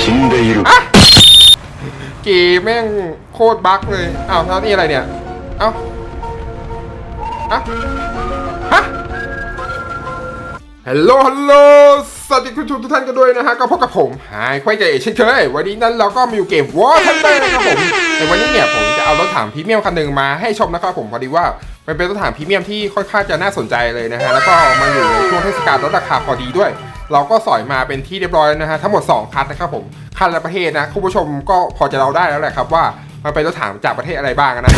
死んでいる เกมแม่งโคตรบั๊กเลย อ้าวแล้วนี่อะไรเนี่ย เอ้าอะฮะ ฮัลโหล ฮัลโหล สวัสดีคุณผู้ชมทุกท่านกันด้วยนะฮะ ก็พบกับผมหายควายใจเอกเช่นเคย วันนี้นั้นเราก็มีอยู่เกมวอร์ทันเตอร์นะครับผม ในวันนี้เนี่ยผมจะเอารถถังพรีเมียมคันหนึ่งมาให้ชมนะครับผมพอดีว่ามันเป็นรถถังพรีเมียมที่ค่อนข้างจะน่าสนใจเลยนะฮะ แล้วก็มาอยู่ในช่วงเทศกาลลดราคาพอดีด้วย เราก็สอยมาเป็นที่เรียบร้อยนะฮะทั้งหมด 2 คันนะครับผมคันละประเทศนะคุณผู้ชมก็พอจะเราได้แล้วแหละครับว่ามันเป็นรถถังจากประเทศอะไรบ้างนะ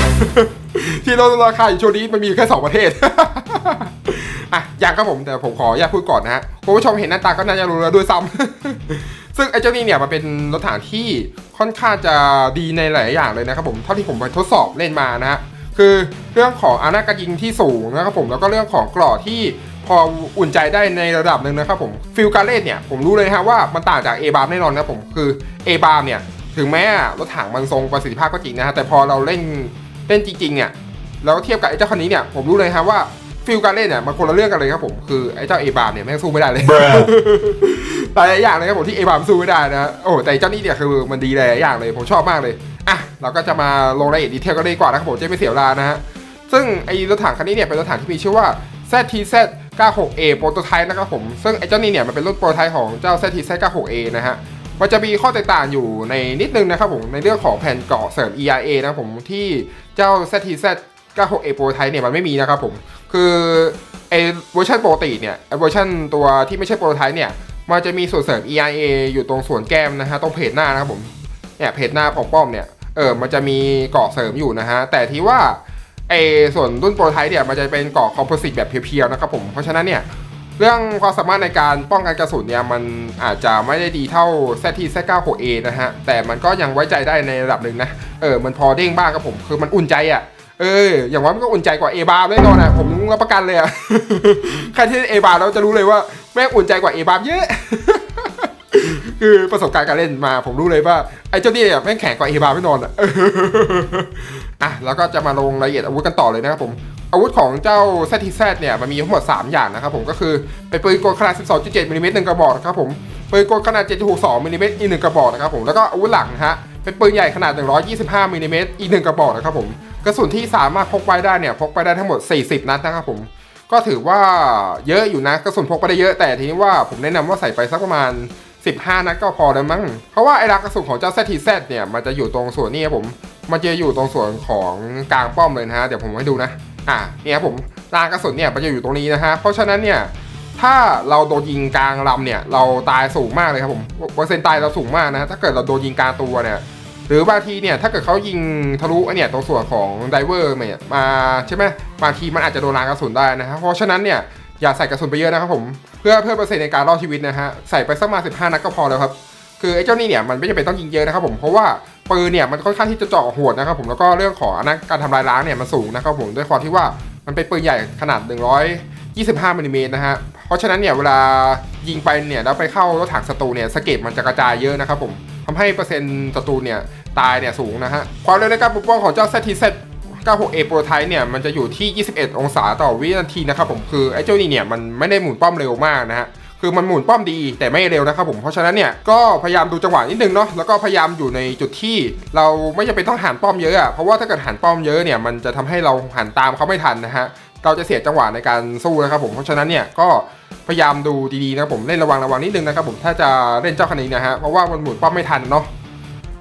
ที่ลดราคาอยู่ช่วงนี้มันมีอยู่แค่ 2 ประเทศอะยังครับผมแต่ผมขออยากพูดก่อนนะฮะคุณผู้ชมเห็นหน้าตาก็น่าจะรู้แล้วด้วยซ้ำซึ่งไอ้เจ้านี่เนี่ยมันเป็นรถถังที่ค่อนข้างจะดีในหลายอย่างเลยนะครับผมเท่าที่ผมไปทดสอบเล่นมานะฮะคือเรื่องของอานาการยิงที่สูงนะครับผมแล้วก็เรื่องของกรอที่ พออุ่นใจได้ในระดับหนึ่งนะครับผมฟิลการเล่นเนี่ยผมรู้เลยนะฮะว่ามันต่างจาก A บาร์แน่นอนนะครับผมคือ A บาร์เนี่ยถึงแม้รถถังมันทรงประสิทธิภาพก็จริงนะฮะแต่พอเราเล่นเล่นจริงๆเนี่ยแล้วเทียบกับไอ้เจ้าคันนี้เนี่ยผมรู้เลยฮะว่าฟิลการเล่นเนี่ยมันคนละเรื่องกันเลยครับผมคือไอ้เจ้า A บาร์เนี่ยแม่งสู้ไม่ได้เลยหลายๆอย่างเลยครับผมที่เอบามสู้ไม่ได้นะโอ้แต่เจ้านี่เนี่ยคือมันดีหลายๆอย่างเลยผมชอบมากเลยอะเราก็จะมาลงรายละเอียดดีเทลกันเลยดีกว่านะครับผมจะไม่เสียเวลานะฮะซึ่งไอ้รถถังคันนี้เนี่ยเป็นรถถังที่มีชื่อว่า ZTZ 96A โปรโตไทป์นะครับผม ซึ่งไอ้เจ้านี่เนี่ยมันเป็นรุ่นโปรโตไทป์ของเจ้า ZTZ 96A นะฮะ มันจะมีข้อแตกต่างอยู่ในนิดนึงนะครับผม ในเรื่องของแผ่นเกราะเสริม ERA นะครับผมที่เจ้า ZTZ 96A โปรโตไทป์เนี่ยมันไม่มีนะครับผม คือไอ้เวอร์ชันปกติเนี่ยไอ้เวอร์ชันตัวที่ไม่ใช่โปรโตไทป์เนี่ยมันจะมีส่วนเสริม EIA อยู่ตรงส่วนแก้มนะฮะตรงเพจหน้านะครับผมเนี่ยเพจหน้าของป้อมเนี่ยเออมันจะมีเกาะเสริมอยู่นะฮะแต่ที่ว่า ไอส่วนรุ่นโปรไทป์เนี่ยมันจะเป็นเกาะคอมโพสิตแบบเพียวๆนะครับผมเพราะฉะนั้นเนี่ยเรื่องความสามารถในการป้องกันกระสุนเนี่ยมันอาจจะไม่ได้ดีเท่า ZT Z96A นะฮะแต่มันก็ยังไว้ใจได้ในระดับหนึ่งนะเออมันพอเด้งบ้างครับผมคือมันอุ่นใจอะ่ะเอออย่างว่ามันก็อุ่นใจกว่า A บาร์แน่นอนอะผมรับประกันเลยอะใครที่ A บาร์เราจะรู้เลยว่าแม่งอุ่นใจกว่า A บาร์เยอะคือประสบการณ์การเล่นมา ผมรู้เลยว่าไอ้เจ้านี่เนี่ยแม่งแข็งกว่า A บาร์ไม่นอนอะ อะแล้วก็จะมาลงรายละเอียดอาวุธกันต่อเลยนะครับผมอาวุธของเจ้า ZTZ เนี่ยมันมีทั้งหมด 3 อย่างนะครับผมก็คือเป็นปืนกลขนาด 12.7มิลลิเมตรหนึ่งกระบอกนะครับผมปืนกลขนาด 7.62มิลลิเมตรอีกหนึ่งกระบอกนะครับผมแล้วก็อาวุธหลังนะฮะเป็นปืนใหญ่ขนาด 125มิลลิเมตรอีกหนึ่งกระบอกนะครับผมกระสุนที่สามารถพกไปได้เนี่ยพกไปได้ทั้งหมด 40 นัดนะครับผมก็ถือว่าเยอะอยู่นะกระสุนพกไปได้เยอะแต่ทีนี้ว่าผมแนะนำว่าใส่ไปสักประมาณ 15 นัดก็พอแล้วมั้งเพราะว่าไอ้รักกระสุนของเจ้า ZTZ เนี่ยมันจะอยู่ตรงส่วนนี้ครับผม มันจะอยู่ตรงส่วนของกลางป้อมเลยนะฮะเดี๋ยวผมให้ดูนะอะเนี่ยครับผมรางกระสุนเนี่ยมันจะอยู่ตรงนี้นะฮะเพราะฉะนั้นเนี่ยถ้าเราโดนยิงกลางลำเนี่ยเราตายสูงมากเลยครับผมเปอร์เซ็นต์ตายเราสูงมากนะถ้าเกิดเราโดนยิงกลางตัวเนี่ยหรือบางทีเนี่ยถ้าเกิดเขายิงทะลุไอเนี่ยตรงส่วนของไดเวอร์เนี่ยมาใช่ไหมบางทีมันอาจจะโดนรางกระสุนได้นะครับเพราะฉะนั้นเนี่ยอย่าใส่กระสุนไปเยอะนะครับผมเพื่อเพื่อเปอร์เซ็นต์ในการรอดชีวิตนะฮะใส่ไปสักมา 15 นัดก็พอแล้วครับคือไอ้เจ้านี่เนี่ยมันไม่จำเป็นต้องยิงเยอะนะครับผมเพราะว่า ปืนเนี่ยมันค่อนข้างที่จะเจาะโหดนะครับผมแล้วก็เรื่องของอนาการทำลายล้างเนี่ยมันสูงนะครับผมด้วยความที่ว่ามันเป็นปืนใหญ่ขนาด 125มิลลิเมตรนะฮะเพราะฉะนั้นเนี่ยเวลายิงไปเนี่ยแล้วไปเข้ารถถังศัตรูเนี่ยสะเก็ตมันจะกระจายเยอะนะครับผมทำให้เปอร์เซ็นต์ศัตรูเนี่ยตายเนี่ยสูงนะฮะความเร็วในการปกป้องของเจ้า ZTZ 96A Pro Type เนี่ยมันจะอยู่ที่ 21 องศาต่อวินาทีนะครับผมคือไอ้เจ้านี่เนี่ยมันไม่ได้หมุนป้อมเร็วมากนะฮะ คือมันหมุนป้อมดีแต่ไม่เร็วนะครับผมเพราะฉะนั้นเนี่ยก็พยายามดูจังหวะนิดนึงเนาะแล้วก็พยายามอยู่ในจุดที่เราไม่จำเป็นต้องหันป้อมเยอะอะเพราะว่าถ้าเกิดหันป้อมเยอะเนี่ยมันจะทำให้เราหันตามเขาไม่ทันนะฮะเราจะเสียจังหวะในการสู้นะครับผมเพราะฉะนั้นเนี่ยก็พยายามดูดีๆนะครับผมเล่นระวังระวังนิดนึงนะครับผมถ้าจะเล่นเจ้าคันนี้นะฮะเพราะว่ามันหมุนป้อมไม่ทันเนาะ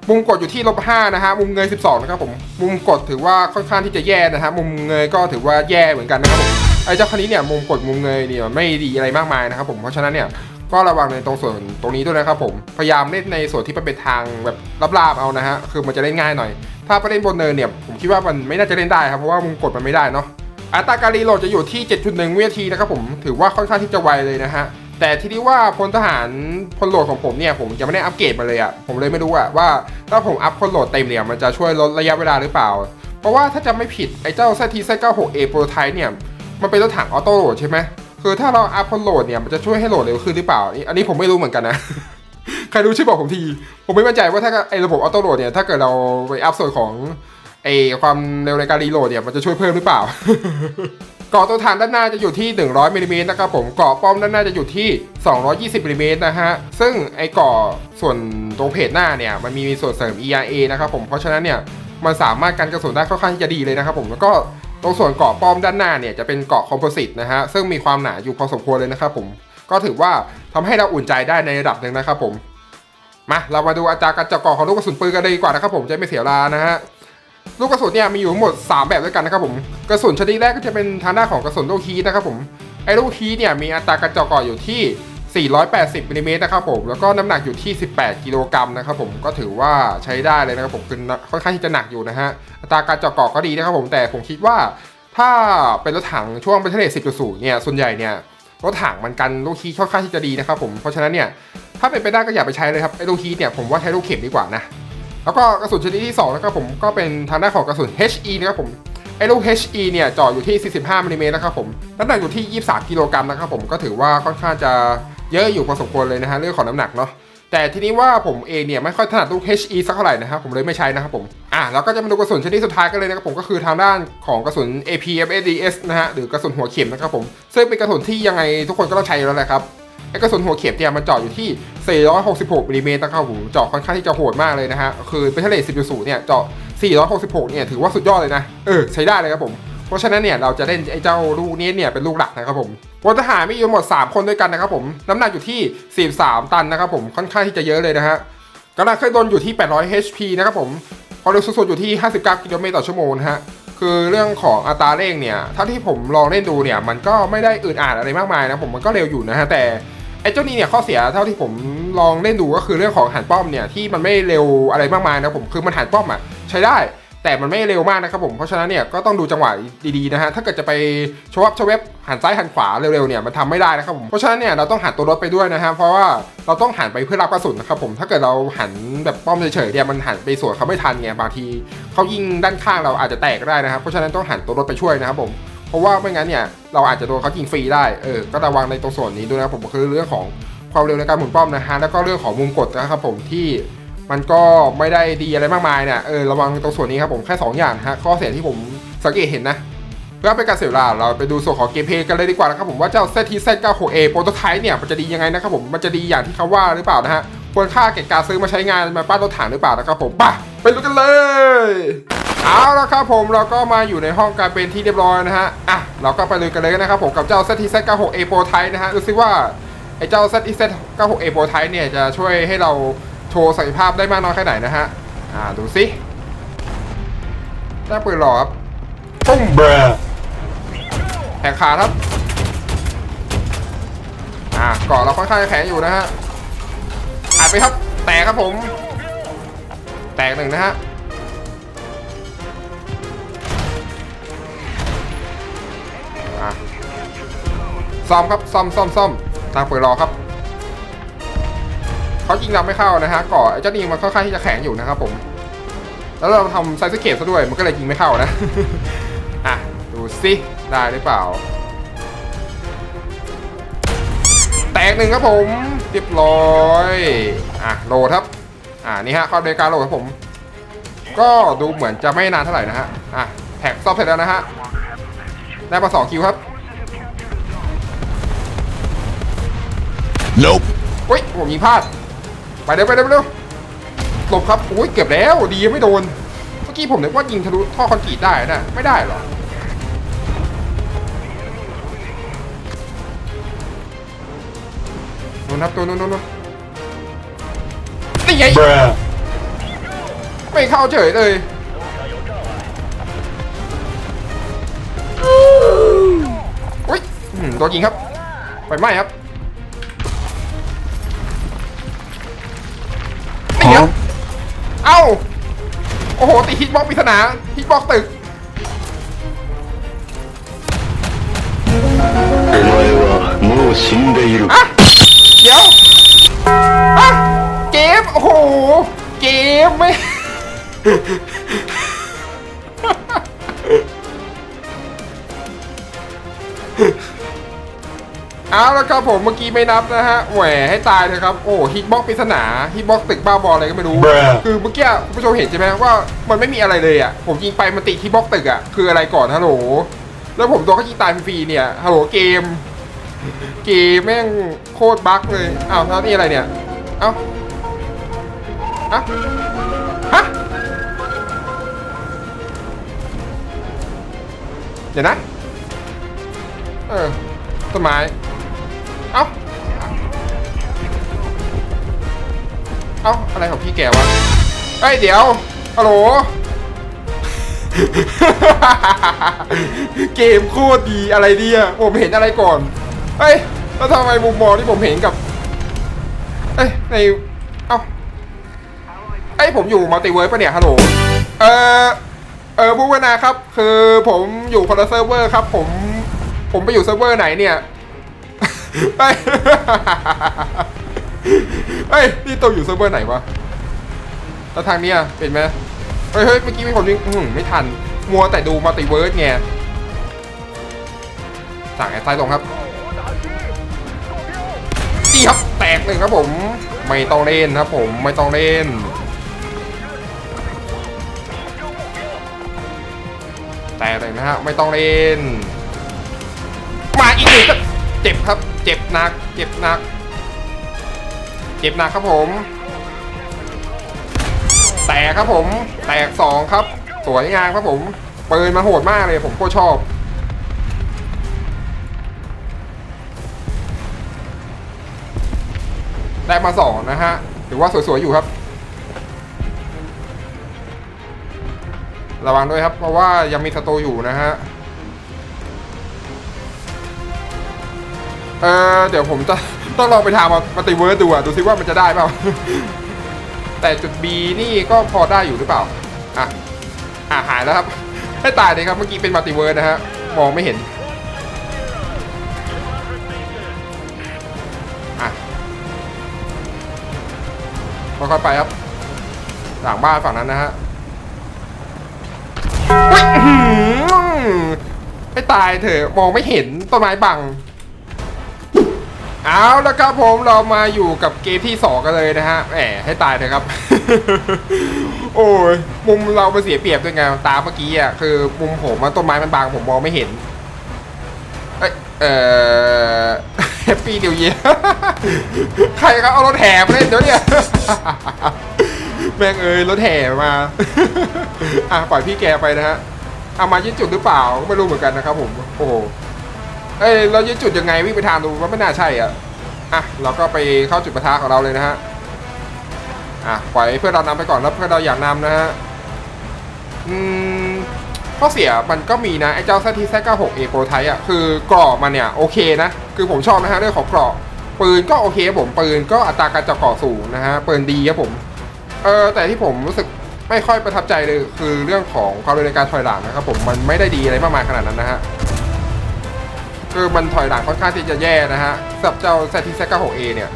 มุมกดอยู่ที่ลบห้านะฮะมุมเงย 12 นะครับผม มุมกดถือว่าค่อนข้างที่จะแย่นะฮะมุมเงยก็ถือว่าแย่เหมือนกันนะครับผม ไอ้เจ้าคันนี้เนี่ยมุมกดมุมเงยเนี่ยไม่ดีอะไรมากมายนะครับผมเพราะฉะนั้นเนี่ยก็ระวังในตรงส่วนตรงนี้ด้วยนะครับผมพยายามเล่นในส่วนที่เป็นทางแบบลาบๆเอานะฮะคือมันจะเล่นง่ายหน่อย ถ้าไปเล่นบนเนินเนี่ยผมคิดว่ามันไม่น่าจะเล่นได้ครับเพราะว่ามุมกดมันไม่ได้เนาะอัตราการรีโหลดจะอยู่ที่ 7.1 วินาทีนะครับผมถือว่าค่อนข้างที่จะไวเลยนะฮะแต่ที่นี้ว่าพลทหารพลโหลดของผมเนี่ยผมยังไม่ได้อัปเกรดมาเลยอะ่ะผมเลยไม่รู้อะว่าถ้าผมอัพพลโหลดเต็มเนี่ยมันจะช่วยลดระยะเวลาหรือเปล่า เพราะว่าถ้าจะไม่ผิดไอ้เจ้า ZT Z96A Prototype เนี่ย มันเป็นรถถังออโต้โหลดใช่ไหมคือถ้าเราอัพโหลดเนี่ยมันจะช่วยให้โหลดเร็วขึ้นหรือเปล่า อันนี้ผมไม่รู้เหมือนกันนะ ใครรู้ช่วยบอกผมที ผมไม่มั่นใจว่าถ้าไอระบบออโต้โหลดเนี่ยถ้าเกิดเราไปอัพส่วนของไอความเร็วในการรีโหลดเนี่ยมันจะช่วยเพิ่มหรือเปล่าเกาะตัวฐานด้านหน้าจะอยู่ที่ 100มิลลิเมตรนะครับผมเกาะป้อมด้านหน้าจะอยู่ที่ 220มิลลิเมตรนะฮะ ซึ่งไอ้เกาะส่วนตรงเพจหน้าเนี่ยมันมีส่วนเสริม ERA นะครับผม เพราะฉะนั้นเนี่ยมันสามารถกันกระสุนได้ค่อนข้างที่จะดีเลยนะครับผม แล้วก็ ตรงส่วนเกาะป้อมด้านหน้าเนี่ยจะเป็นเกาะคอมโพสิตนะฮะซึ่งมีความหนาอยู่พอสมควรเลยนะครับผมก็ถือว่าทำให้เราอุ่นใจได้ในระดับหนึ่งนะครับผมมาเรามาดูอัตราการเจาะเกาะของลูกกระสุนปืนกันเลยดีกว่านะครับผมจะไม่เสียเวลานะฮะลูกกระสุนเนี่ยมีอยู่ทั้งหมด 3 แบบด้วยกันนะครับผมกระสุนชนิดแรกก็จะเป็นทางด้านของกระสุนลูกฮีนะครับผมไอ้ลูกฮีเนี่ยมีอัตราการเจาะเกาะอยู่ที่ 480มิลลิเมตรนะครับผมแล้วก็น้ำหนักอยู่ที่ 18 กิโลกรัมนะครับผมก็ถือว่าใช้ได้เลยนะครับผมคือค่อนข้างที่จะหนักอยู่นะฮะอัตราการเจาะเกาะก็ดีนะครับผมแต่ผมคิดว่าถ้าเป็นรถถังช่วงเป็นทะเล10.0เนี่ยส่วนใหญ่เนี่ยรถถังมันกันลูกฮีค่อนข้างที่จะดีนะครับผมเพราะฉะนั้นเนี่ยถ้าเป็นไปได้ก็อย่าไปใช้เลยครับไอ้ลูกฮีเนี่ยผมว่าใช้ลูกเข็มดีกว่านะแล้วก็กระสุนชนิดที่2นะครับผมก็เป็นทางด้านของกระสุน HE นะครับผมไอ้ลูก HE เนี่ยเจ่ออยู่ที่ 45มิลลิเมตรนะครับผมน้ำหนักอยู่ที่ 23 กิโลกรัมนะครับผมก็ถือว่าค่อนข้างจะ เยอะอยู่พอสมควรเลยนะฮะเรื่องของน้ำหนักเนาะแต่ทีนี้ว่าผมเองเนี่ยไม่ค่อยถนัดลูก HE สักเท่าไหร่นะครับผมเลยไม่ใช้นะครับผมอะแล้วก็จะมาดูกระสุนชนิดสุดท้ายกันเลยนะครับผมก็คือทางด้านของกระสุน APFSDS นะฮะหรือกระสุนหัวเข็มนะครับผมซึ่งเป็นกระสุนที่ยังไงทุกคนก็ต้องใช้แล้วแหละครับไอ้กระสุนหัวเข็มเนี่ยมันเจาะอยู่ที่ 466มิลลิเมตรนะครับผมเจาะค่อนข้างที่จะโหดมากเลยนะฮะคือเป็นทะเล10.0เนี่ยเจาะ 466 เนี่ยถือว่าสุดยอดเลยนะเออใช้ได้เลยครับผม เพราะฉะนั้นเนี่ยเราจะเล่นไอ้เจ้าลูกนี้เนี่ยเป็นลูกหลักนะครับผมพลทหารมีอยู่หมด 3 คนด้วยกันนะครับผมน้ำหนักอยู่ที่ 43 ตันนะครับผมค่อนข้างที่จะเยอะเลยนะฮะกำลังเครื่อนต์อยู่ที่ 800 HP นะครับผมความเร็วสูงสุดอยู่ที่ 59 กิโลเมตรต่อชั่วโมงนะฮะคือเรื่องของอัตราเร่งเนี่ยถ้าที่ผมลองเล่นดูเนี่ยมันก็ไม่ได้อืดอาดอะไรมากมายนะผมมันก็เร็วอยู่นะฮะแต่ไอ้เจ้านี้เนี่ยข้อเสียเท่าที่ผมลองเล่นดูก็คือเรื่องของหันป้อมเนี่ยที่มันไม่เร็วอะไรมากมายนะผมคือมันหันป้อมอะใช้ได้ แต่มันไม่เร็วมากนะครับผม เพราะฉะนั้นเนี่ยก็ต้องดูจังหวะดีๆนะฮะ ถ้าเกิดจะไปชวับชเวบหันซ้ายหันขวาเร็วๆเนี่ยมันทำไม่ได้นะครับผม เพราะฉะนั้นเนี่ยเราต้องหันตัวรถไปด้วยนะฮะ เพราะว่าเราต้องหันไปเพื่อรับกระสุนนะครับผม ถ้าเกิดเราหันแบบป้อมเฉยๆเนี่ยมันหันไปสวนเขาไม่ทันไงบางทีเขายิงด้านข้างเราอาจจะแตกได้นะครับ เพราะฉะนั้นต้องหันตัวรถไปช่วยนะครับผมเพราะว่าไม่งั้นเนี่ยเราอาจจะโดนเขายิงฟรีได้ เออ ก็ระวังในตรงส่วนนี้ด้วยนะครับผมคือเรื่องของความเร็วในการหมุนป้อมนะฮะ แล้วก็เรื่องของมุมกดนะครับผมที่ มันก็ไม่ได้ดีอะไรมากมายเนี่ยเออระวังตรงส่วนนี้ครับผมแค่ 2 อย่างฮะข้อเสียที่ผมสังเกตเห็นนะเพื่อเป็นการเสียเวลาเราไปดูส่วนของเกมเพลย์กันเลยดีกว่านะครับผมว่าเจ้า ZTZ96A Prototype เนี่ยมันจะดียังไงนะครับผมมันจะดีอย่างที่เขาว่าหรือเปล่านะฮะควรค่าแก่การซื้อมาใช้งานมาป้านรถถังหรือเปล่านะครับผมไปไปดูกันเลยเอาละครับผมเราก็มาอยู่ในห้องการเป็นที่เรียบร้อยนะฮะอะเราก็ไปเลยกันเลยนะครับผมกับเจ้า ZTZ96A Prototype นะฮะดูซิว่าไอ้เจ้า ZTZ96A Prototype เนี่ยจะช่วยให้เรา ว์ศักยภาพได้มากน้อยแค่ไหนนะฮะ อ่า ดูซิได้ปืนหรอครับปุ้ง Bruh. แหกขาครับ อ่าเกาะเราค่อนข้างจะแข็งอยู่นะฮะอัดไปครับ แตกครับผม แตกหนึ่งนะฮะอะซ่อมครับซ่อมซ่อมซ่อมตามเปิดรอครับ เขายิงเราไม่เข้านะฮะเกาะไอ้เจ้านี่มันค่อนข้างที่จะแข็งอยู่นะครับผมแล้วเราทำไซส์เกตซะด้วยมันก็เลยยิงไม่เข้านะอะดูสิได้หรือเปล่า แตกหนึ่งครับผมเรียบร้อยอะโหลดครับอ่านี่ฮะเข้าในการโหลดครับผม ก็ดูเหมือนจะไม่นานเท่าไหร่นะฮะอะแท็กซ่อมเสร็จแล้วนะฮะได้มาสองคิวครับ Nope. เฮ้ยผมยิงพลาด ไปเร็วไปเร็วไปเร็วหลบครับโอ้ยเกือบแล้วดีไม่โดน เมื่อกี้ผมนึกว่ายิงทะลุท่อคอนกรีตได้นะไม่ได้หรอนู่นครับตัวนู่นนู่นนู่นนี่ไง Bruh. ไม่เข้าเฉยเลยอุ้ยอื้อหือโดนยิงครับไฟไหม้ครับ เอ้า โอ้โห ตีฮิตบ็อกปริศนาฮิตบ็อกตึกเดี๋ยวเกม โอ้โห เกมไม่ เอาละครับผมเมื่อกี้ไม่นับนะฮะแหวให้ตายเลยครับโอ้ฮิตบ็อกปริศนาฮิตบ็อกตึกบ้าบออะไรก็ไม่รู้ Bruh คือเมื่อกี้คุณผู้ชมเห็นใช่ไหมว่ามันไม่มีอะไรเลยอะผมยิงไปมันติดฮิตบ็อกตึกอะคืออะไรก่อนฮัลโหลแล้วผมโดนเขายิงตายฟรีๆเนี่ยฮัลโหลเกม เกมแม่งโคตรบั๊กเลยอ้าวแล้วนี่อะไรเนี่ยเอ้าอะฮะเดี๋ยวนะเออต้นไม้ เอ้าอะไรของพี่แกวะเอ้ยเดี๋ยวฮัลโหล เกมโคตรดีอะไรเนี่ยผมเห็นอะไรก่อนเอ้ยแล้วทำไมมุมมองที่ผมเห็นกับเอ้ยในเอ้าเอ้ยผมอยู่มัลติเวิร์สปะเนี่ยฮัลโหลเออเออผู้วนาครับ คือผมอยู่คนละเซิร์ฟเวอร์ครับ ผมผมไปอยู่เซิร์ฟเวอร์ไหนเนี่ยเฮ้ย เฮ้ย นี่ตัวอยู่เซิร์ฟเวอร์ไหนวะแล้วทางเนี้ยเป็นไหมเฮ้ยเฮ้ยเมื่อกี้มีคนวิ่งอื้อหือไม่ทัน มัวแต่ดูมัลติเวิร์สไงสั่งแอดไซด์ลงครับดีครับ แตกหนึ่งครับผม ไม่ต้องเล่นครับผม ไม่ต้องเล่น แตกเลยนะฮะ ไม่ต้องเล่น มาอีกหนึ่งก็เจ็บครับ เจ็บหนัก เจ็บหนัก จ็บหนักครับผม แตกครับผม แตกสองครับ สวยงามครับผมปืนมาโหดมากเลยผมโคชอบ ได้มาสองนะฮะถือว่าสวยๆอยู่ครับ ระวังด้วยครับ เพราะว่ายังมีศัตรูอยู่นะฮะเออเดี๋ยวผมจะ ต้องลองไปทำมามาติเวิร์สดูอะดูซิว่ามันจะได้เปล่า แต่จุด B นี่ก็พอได้อยู่หรือเปล่า อะ อะหายแล้วครับให้ตายเลยครับเมื่อกี้เป็นมัลติเวิร์สนะฮะ มองไม่เห็น อะค่อยๆไปครับ หลังบ้านฝั่งนั้นนะฮะเฮ้ยอื้อหือให้ตายเถอะมองไม่เห็นต้นไม้บัง เอาแล้วครับผมเรามาอยู่กับเกมที่สองกันเลยนะฮะแหมให้ตายเถอะครับ โอ้ยมุมเรามันเสียเปรียบด้วยไงตาเมื่อกี้อะคือมุมผมมันต้นไม้มันบางผมมองไม่เห็น เอ้ยเอ่อแฮปปี้เดียวเยียใครเขาเอารถแห่มาเล่นเดี๋ยวเนี่ยแม่งเอ้ยรถแห่มาอะปล่อยพี่แกไปนะฮะเอามายึดจุดหรือเปล่าไม่รู้เหมือนกันนะครับผมโอ้ เอ้ยเรายึดจุดยังไงวิ่งไปทางดูว่าไม่น่าใช่อะอะเราก็ไปเข้าจุดประทะของเราเลยนะฮะอะปล่อยเพื่อนเรานำไปก่อนแล้วเพื่อนเราอยากนำนะฮะอืมข้อเสียมันก็มีนะไอ้เจ้าซทีแซก้าหกเอโปรไทอะคือกรอบมันเนี่ยโอเคนะ คือผมชอบนะฮะเรื่องของกรอบปืนก็โอเคผมปืนก็อัตราการเจาะเกาะสูงนะฮะปืนดีครับผมเออแต่ที่ผมรู้สึกไม่ค่อยประทับใจเลยคือเรื่องของความเร็วในการถอยหลังนะครับผมมันไม่ได้ดีอะไรมากมายขนาดนั้นนะฮะ คือมันถอยหลังค่อนข้างที่จะแย่นะฮะสำหรับเจ้า z t z 9 6 a เนี่ย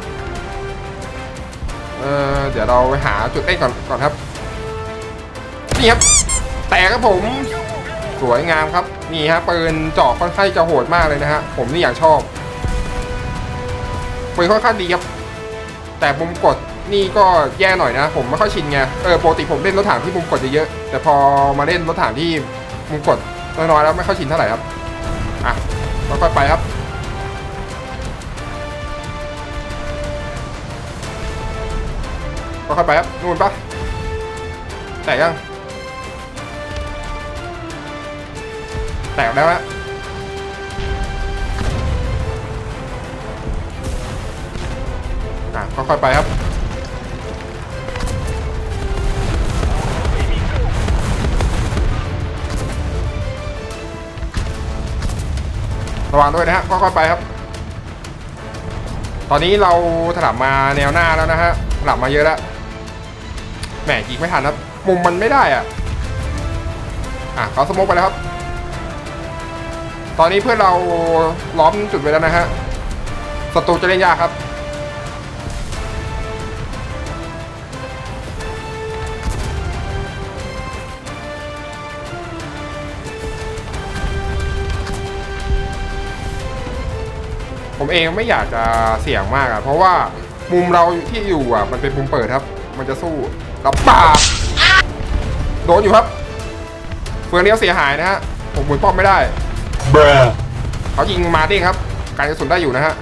เออเดี๋ยวเราไปหาจุดเล่นก่อนก่อนครับ นี่ครับ แตกครับผม สวยงามครับ นี่ฮะปืนเจาะค่อนข้างจะโหดมากเลยนะฮะ ผมนี่อย่างชอบปืนค่อนข้างดีครับ แต่มุมกดนี่ก็แย่หน่อยนะ ผมไม่ค่อยชินไง เออปกติผมเล่นรถถังที่มุมกดเยอะๆแต่พอมาเล่นรถถังที่มุมกดน้อยๆแล้วไม่ค่อยชินเท่าไหร่ครับ อะ ค่อยๆไปครับ ค่อยๆไปครับนู่นปะแตกยัง แตกแล้วฮะอะค่อยๆไปครับ ระวังด้วยนะฮะค่อยๆไปครับ ตอนนี้เราถลับมาแนวหน้าแล้วนะฮะถลับมาเยอะแล้วแหมอีกไม่ทันครับมุมมันไม่ได้อะอะเขาสโมกไปแล้วครับ ตอนนี้เพื่อนเราล้อมจุดไว้แล้วนะฮะศัตรูจะเล่นยากครับ เองไม่อยากจะเสี่ยงมากอะเพราะว่ามุมเราที่อยู่อะมันเป็นมุมเปิดครับ มันจะสู้รับปากโดนอยู่ครับเฟืองเลี้ยวเสียหายนะฮะผมหมุนป้อมไม่ได้เขายิงมาเด้งครับ การกระสุนได้อยู่นะฮะ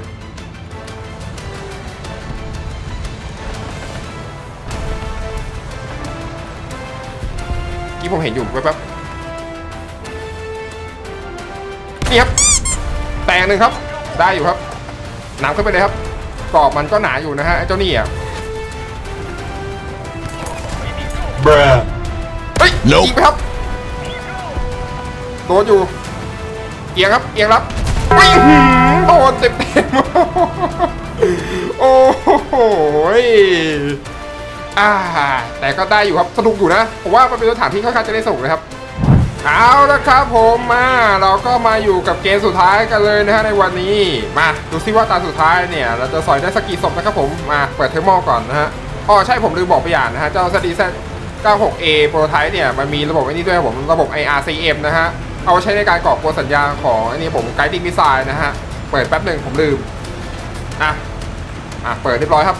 ที่ผมเห็นอยู่แป๊บๆนี่ครับ แตงหนึ่งครับ ได้อยู่ครับ นำขึ้นไปเลยครับกรอบมันก็หนาอยู่นะฮะไอ้เจ้านี่อะ Bruh. เฮ้ยยิงไปครับโดนอยู่เอียงครับเอียงรับไม่หืมโดนเต็มเต็มๆโอ้โหยอ่าแต่ก็ได้อยู่ครับสนุกอยู่นะผมว่ามันเป็นสถานที่ค่อนข้างจะได้สนุกนะครับ เอาละครับผมมาเราก็มาอยู่กับเกมสุดท้ายกันเลยนะฮะในวันนี้ มาดูซิว่าตาสุดท้ายเนี่ย เราจะสอยได้สกกี่ศพนะครับผมมาเปิดเทอร์โมก่อนนะฮะอ๋อใช่ผมลืมบอกไปอย่างนะฮะเจ้า z d z 96A Prototype เนี่ยมันมีระบบไอ้นี่ด้วยครับผมระบบ IRCM นะฮะเอาใช้ในการก่อกวนสัญญาของไอ้นี่ผม Guiding Missile นะฮะเปิดแป๊บหนึ่งผมลืมอะอะเปิดเรียบร้อยครับ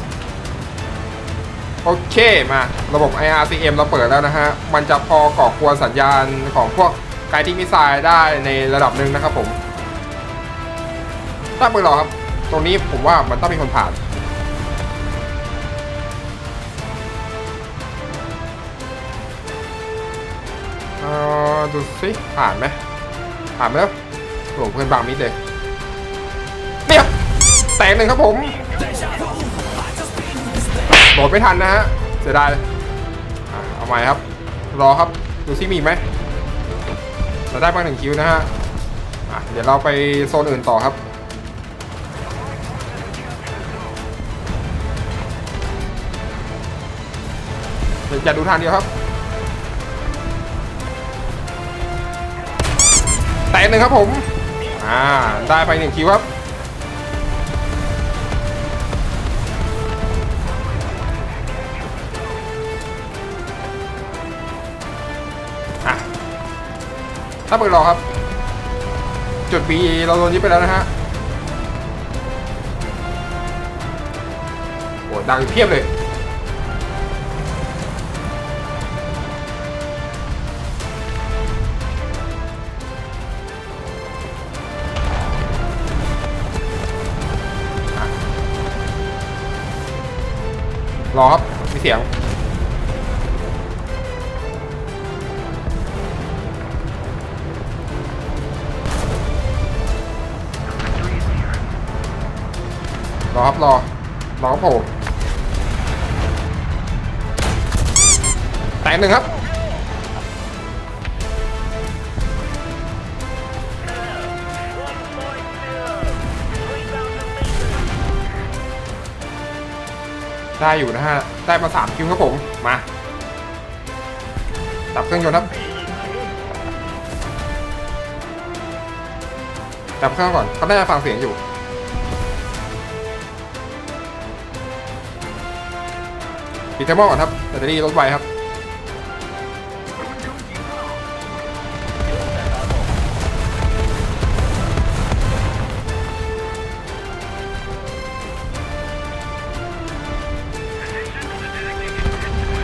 โอเคมาระบบ IRCM เราเปิดแล้วนะฮะ มันจะพอก่อกวนสัญญาณของพวกไกด์ที่มิสไซล์ได้ในระดับหนึ่งนะครับผมถ้าเปิดรอครับ ตรงนี้ผมว่ามันต้องมีคนผ่านเออดูสิผ่านไหมผ่านไหมครับโหเพื่อนบางมิดเลยนี่ครับแตกหนึ่งครับผม ดไม่ทันนะฮะ เสียดายเอาใหม่ครับ รอครับ ดูซิมีไหมเราได้บ้างหนึ่งคิวนะฮะเดี๋ยวเราไปโซนอื่นต่อครับเดี๋ยวจะดูทางเดียวครับ แตกหนึ่งครับผม อ่า ได้ไปหนึ่งคิวครับ ถ้าเปิดรอครับ จุด B เราโดนยึดไปแล้วนะฮะโอ้ดังเพียบเลยรอครับ มีเสียง อครับรอรอครับผมแตกหนึ่งครับได้อยู่นะฮะ ได้มาสามคิวครับผม มาดับเครื่องยนต์ครับดับเครื่องก่อนเขาน่าจะฟังเสียงอยู่ ปิดเทอร์โมก่อนครับแบตเตอรี่ลดไวครับ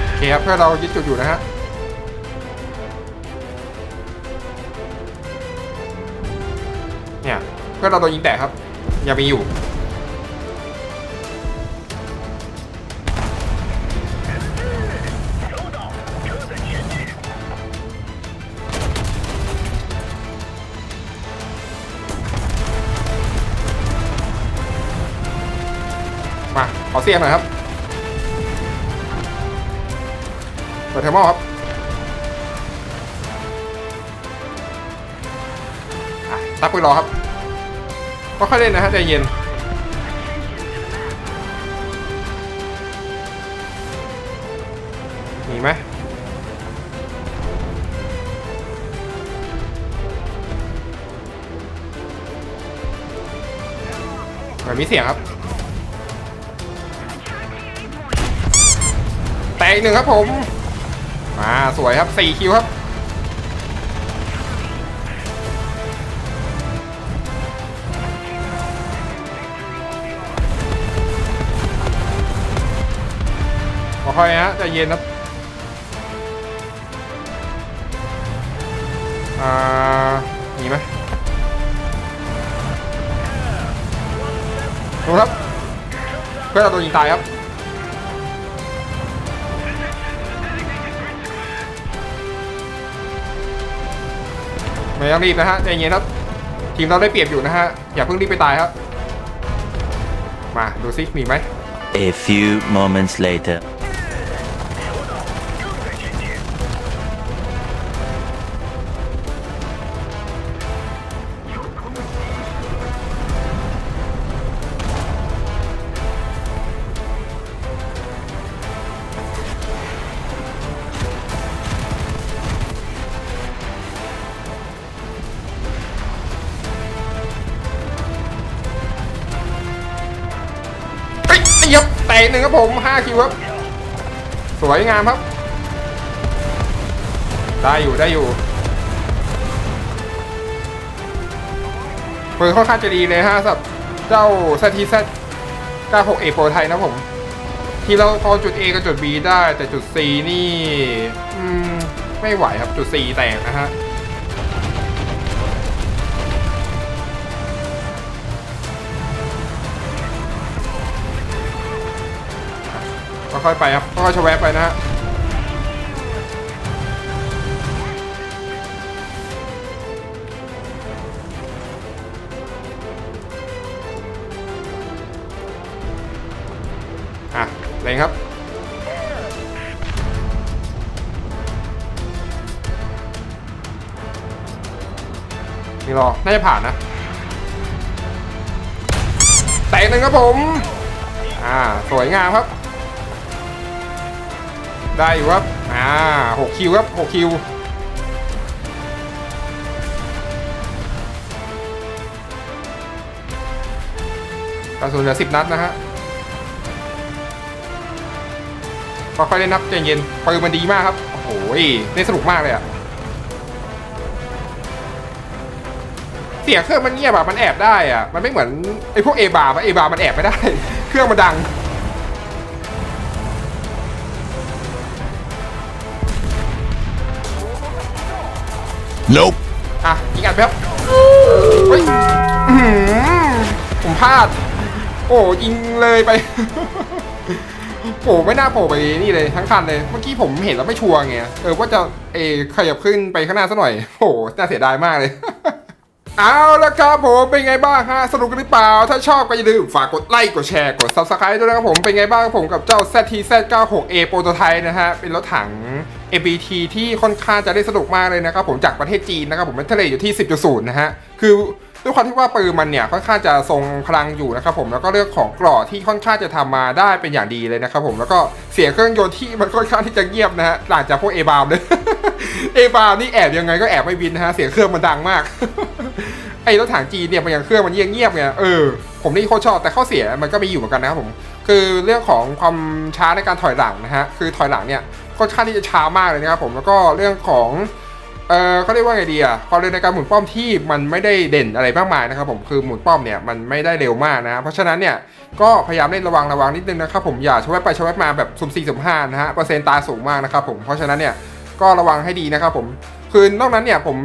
โอเคครับเพื่อเรายึดจุดอยู่นะฮะเนี่ยเพื่อเราโดนยิงแตกครับ อย่ามีอยู่ อเสียงหน่อยครับ เปิดเทอร์โมครับตับปืนรอครับ ก็ค่อยเล่นนะฮะใจเย็นมีไหมเหมือนมีเสียงครับ อีกหนึ่งครับผม มาสวยครับ4คิวครับค่อยฮะจะเย็นครับอ่ามีไหมดูครับ เพื่อนเรายิงตายครับ ไม่ต้องรีบนะฮะใจเย็นครับ ทีมเราได้เปรียบอยู่นะฮะ อย่าเพิ่งรีบไปตายครับ มาดูซิมีไหม A few moments later. หนึ่งครับผม5คิวครับ สวยงามครับ ได้อยู่ได้อยู่เปิดค่อนข้างจะดีเลยฮะสำหรับเจ้า z t z 96 A Pro ไทยนะผม ที่เราพอจุด A กับจุด B ได้แต่จุด C นี่ อืม ไม่ไหวครับจุด C แตกนะฮะ ค่อยๆไปครับค่อยๆชะแวะไปนะฮะอะเลงครับนี่รอ น่าจะผ่านนะ แตกหนึ่งครับผม อ่า สวยงามครับ ได้อยู่ครับ อ่าหกคิวครับหกคิว กระสุนเหลือสิบนัดนะฮะค่อยๆเล่นนับใจเย็นปืนมันดีมากครับ โอ้โหเล่นสนุกมากเลยอะเสียงเครื่องมันเงียบอะมันแอบได้อะมันไม่เหมือนไอ้พวกเอบาร์เอบาร์มันแอบไม่ได้ เครื่องมันดัง Nope. อะยิงอัดไปครับเฮ้ยอื้อหือผมพลาด โอ้ยิงเลยไปโอ้ไม่น่าโผล่ไปนี่เลยทั้งคันเลย เมื่อกี้ผมเห็นแล้วไม่ชัวร์ไง เออว่าจะเออขยับขึ้นไปข้างหน้าซะหน่อย โอ้น่าเสียดายมากเลย เอาละครับผมเป็นไงบ้างฮะสนุกกันหรือเปล่า ถ้าชอบก็อย่าลืมฝากกดไลค์กดแชร์กด subscribe ด้วยนะครับผมเป็นไงบ้างผมกับเจ้า ZTZ96A Prototype นะฮะเป็นรถถัง MBT ที่ค่อนข้างจะได้สนุกมากเลยนะครับผมจากประเทศจีนนะครับผมเป็นทะเลอยู่ที่ 10.0 นะฮะ คือด้วยความที่ว่าปืนมันเนี่ยค่อนข้างจะทรงพลังอยู่นะครับผมแล้วก็เรื่องของกรอที่ค่อนข้างจะทำมาได้เป็นอย่างดีเลยนะครับผมแล้วก็เสียงเครื่องยนต์ที่มันค่อนข้างที่จะเงียบนะฮะหลังจากพวกเอบามเลยเอบามนี่แอบยังไงก็แอบไม่บินนะฮะเสียงเครื่องมันดังมากไอ้รถถังจีนเนี่ยมันยังเครื่องมันเงียบๆไงเออผมนี่โคตรชอบแต่ข้อเสียมันก็มีอยู่เหมือนกันนะครับผมคือเรื่องของความช้าในการถอยหลังนะฮะคือถอยหลังเนี่ย ค่อนข้างที่จะช้ามากเลยนะครับผมแล้วก็เรื่องของเออเขาเรียกว่าไงดีอะความเร็วในการหมุนป้อมที่มันไม่ได้เด่นอะไรมากมายนะครับผมคือหมุนป้อมเนี่ยมันไม่ได้เร็วมากนะเพราะฉะนั้นเนี่ยก็พยายามเล่นระวังระวังนิดนึงนะครับผมอย่าชวัดไปชวัดมาแบบสุ่มสี่สุ่มห้านะฮะเปอร์เซ็นต์ตาสูงมากนะครับผมเพราะฉะนั้นเนี่ยก็ระวังให้ดีนะครับผมคือนอกนั้นเนี่ยผม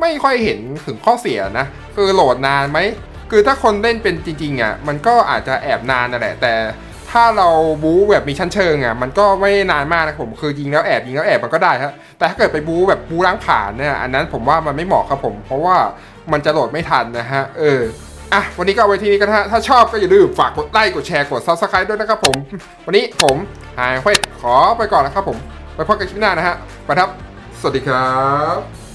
ไม่ค่อยเห็นถึงข้อเสียนะคือโหลดนานไหมคือถ้าคนเล่นเป็นจริงๆอะมันก็อาจจะแอบนานนั่นแหละแต่ ถ้าเราบู๊แบบมีชั้นเชิงอะมันก็ไม่นานมากนะผมคือยิงแล้วแอบยิงแล้วแอบมันก็ได้ครับแต่ถ้าเกิดไปบู๊แบบบู๊ล้างผ่านเนี่ยอันนั้นผมว่ามันไม่เหมาะครับผม เพราะว่ามันจะโหลดไม่ทันนะฮะเอออะวันนี้ก็เอาไว้ที่นี้กันฮะถ้าชอบก็อย่าลืมฝากกดไลค์กดแชร์กด subscribe ด้วยนะครับผม วันนี้ผมหายเควสขอไปก่อนนะครับผมไปพบกันคลิปหน้านะฮะไปครับ สวัสดีครับ